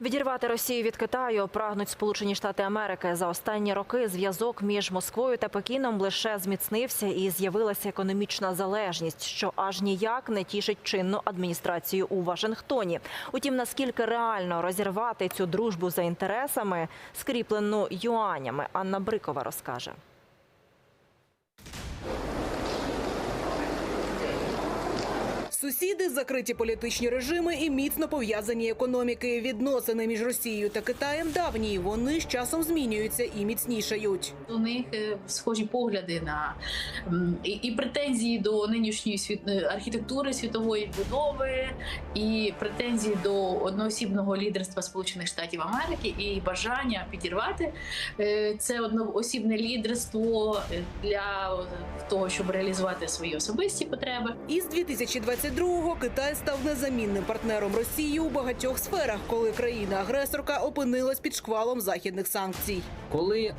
Відірвати Росію від Китаю прагнуть Сполучені Штати Америки. За останні роки зв'язок між Москвою та Пекіном лише зміцнився і з'явилася економічна залежність, що аж ніяк не тішить чинну адміністрацію у Вашингтоні. Утім, наскільки реально розірвати цю дружбу за інтересами, скріплену юанями, Анна Брикова розкаже. Сусіди, закриті політичні режими і міцно пов'язані економіки. Відносини між Росією та Китаєм давні. Вони з часом змінюються і міцнішають. У них е, схожі погляди на і, претензії до нинішньої світ е, архітектури світової будови, і претензії до одноосібного лідерства Сполучених Штатів Америки, і бажання підірвати е, це одноосібне лідерство для того, щоб реалізувати свої особисті потреби. Із 2022-го Китай став незамінним партнером Росії у багатьох сферах, коли країна-агресорка опинилась під шквалом західних санкцій. коли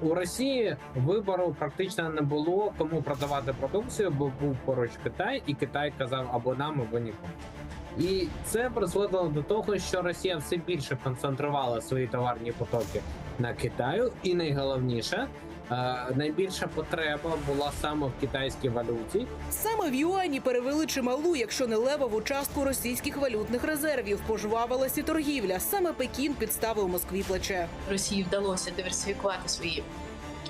у Росії вибору практично не було кому продавати продукцію, бо був поруч Китай, і Китай казав або нам, або нікому. І це призвело до того, що Росія все більше концентрувала свої товарні потоки на Китаю, і найголовніше. Найбільша потреба була саме в китайській валюті, Саме в юані перевели чималу, якщо не левову частку російських валютних резервів. Пожвавилась і торгівля. Саме Пекін підставив Москві плече. Росії вдалося диверсифікувати свої.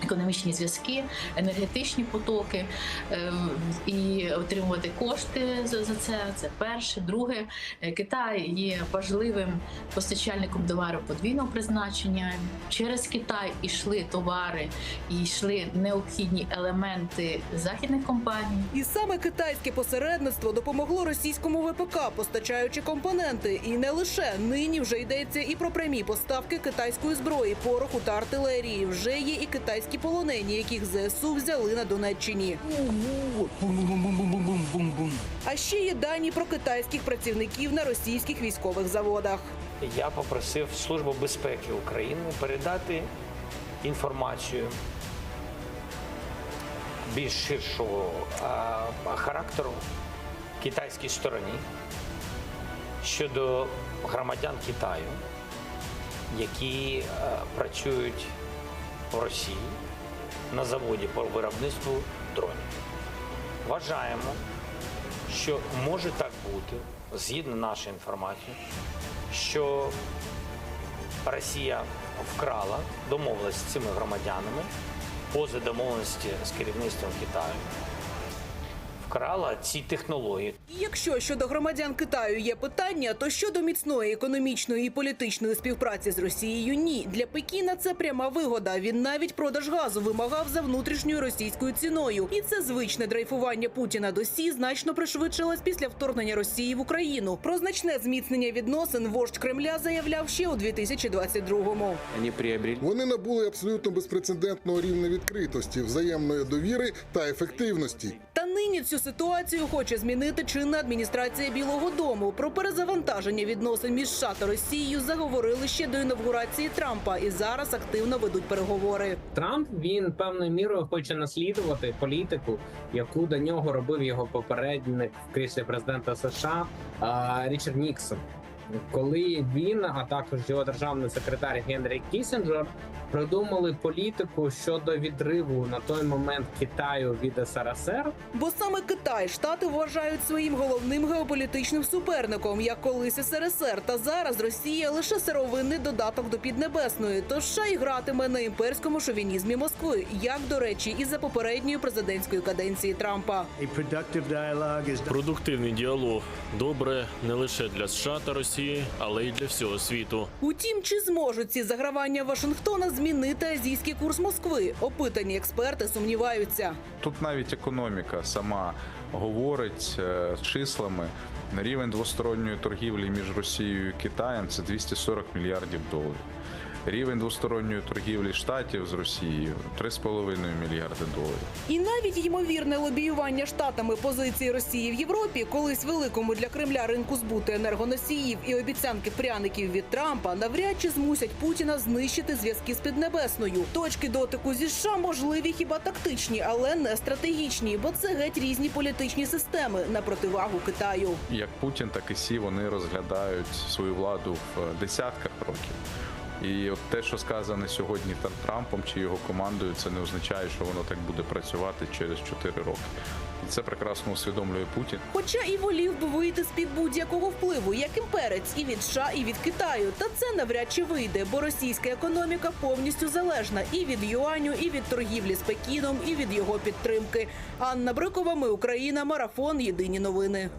Економічні зв'язки, енергетичні потоки ем, і отримувати кошти за, це. Це перше. Друге, е, Китай є важливим постачальником товару подвійного призначення. Через Китай йшли товари і йшли необхідні елементи західних компаній. І саме китайське посередництво допомогло російському ВПК, постачаючи компоненти. І не лише нині вже йдеться і про прямі поставки китайської зброї, пороху та артилерії. Вже є і китайські полонені, яких ЗСУ взяли на Донеччині. А ще є дані про китайських працівників на російських військових заводах. Я попросив Службу безпеки України передати інформацію більш ширшого характеру китайській стороні щодо громадян Китаю, які працюють в Росії на заводі по виробництву дронів. Вважаємо, що може так бути, згідно нашої інформації, що Росія вкрала, домовленість з цими громадянами поза домовленості з керівництвом Китаю. Вкрала ці технології. І якщо щодо громадян Китаю є питання, то щодо міцної економічної і політичної співпраці з Росією ні. Для Пекіна це пряма вигода. Він навіть продаж газу вимагав за внутрішньою російською ціною. І це звичне дрейфування Путіна до Сі значно пришвидшилось після вторгнення Росії в Україну. Про значне зміцнення відносин вождь Кремля заявляв ще у 2022-му. Они приобрели Вони набули абсолютно безпрецедентного рівня відкритості, взаємної довіри та ефективності. Та нині цю ситуацію хоче змінити чинна адміністрація Білого Дому. Про перезавантаження відносин між США та Росією заговорили ще до інавгурації Трампа і зараз активно ведуть переговори. Трамп він певною мірою хоче наслідувати політику, яку до нього робив його попередник в кріслі президента США Річард Ніксон. Коли він, а також його державний секретар Генрі Кісінджер придумали політику щодо відриву на той момент Китаю від СРСР, Бо саме Китай штати вважають своїм головним геополітичним суперником, як колись СРСР. Та зараз Росія лише сировинний додаток до Піднебесної. Тож США і гратиме на імперському шовінізмі Москви, як до речі, і за попередньої президентської каденції Трампа. Продуктивний діалог добре не лише для США та Росії, але й для всього світу. Утім, чи зможуть ці загравання Вашингтона змінити азійський курс Москви? Опитані експерти сумніваються. Тут навіть економіка сама говорить е, числами. На рівень двосторонньої торгівлі між Росією і Китаєм це 240 мільярдів доларів. Рівень двосторонньої торгівлі штатів з Росією 3,5 мільярди доларів. І навіть ймовірне лобіювання штатами позиції Росії в Європі, колись великому для Кремля ринку збуту енергоносіїв і обіцянки пряників від Трампа, навряд чи змусять Путіна знищити зв'язки з Піднебесною. Точки дотику зі США можливі хіба тактичні, але не стратегічні, бо це геть різні політичні системи на противагу Китаю. Як Путін, так і Сі вони розглядають свою владу в десятках років. І от те, що сказане сьогодні Тр- Трампом чи його командою, це не означає, що воно так буде працювати через 4 роки. І це прекрасно усвідомлює Путін. Хоча і волів би вийти з під будь-якого впливу, як імперець, і від США, і від Китаю. Та це навряд чи вийде, бо російська економіка повністю залежна і від юаню, і від торгівлі з Пекіном, і від його підтримки. Анна Брикова, ми Україна, марафон. Єдині новини.